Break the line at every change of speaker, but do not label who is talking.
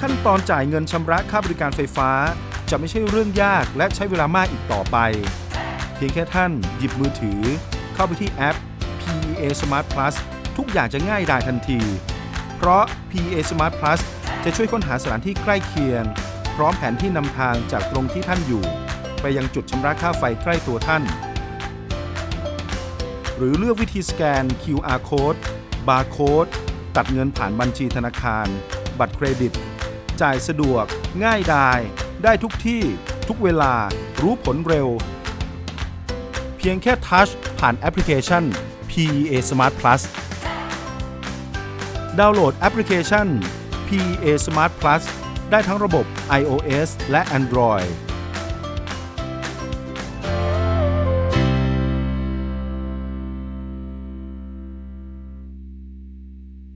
ขั้นตอนจ่ายเงินชำระค่าบริการไฟฟ้า จะไม่ใช่เรื่องยากและใช้เวลามากอีกต่อไป เพียงแค่ท่านหยิบมือถือ เข้าไปที่แอป PEA Smart Plus ทุกอย่างจะง่ายดายทันที เพราะ PEA Smart Plus จะช่วยค้นหาสถานที่ใกล้เคียง พร้อมแผนที่นำทางจากตรงที่ท่านอยู่ ไปยังจุดชำระค่าไฟใกล้ตัวท่าน หรือเลือกวิธีสแกน QR code barcode ตัดเงินผ่านบัญชีธนาคาร บัตรเครดิต จ่ายสะดวก ง่ายดาย ได้ทุกที่ทุกเวลารู้ผลเร็ว เพียงแค่ทัชผ่านแอปพลิเคชัน PEA Smart Plus ดาวน์โหลดแอปพลิเคชัน PEA Smart Plus ได้ทั้งระบบ iOS และ Android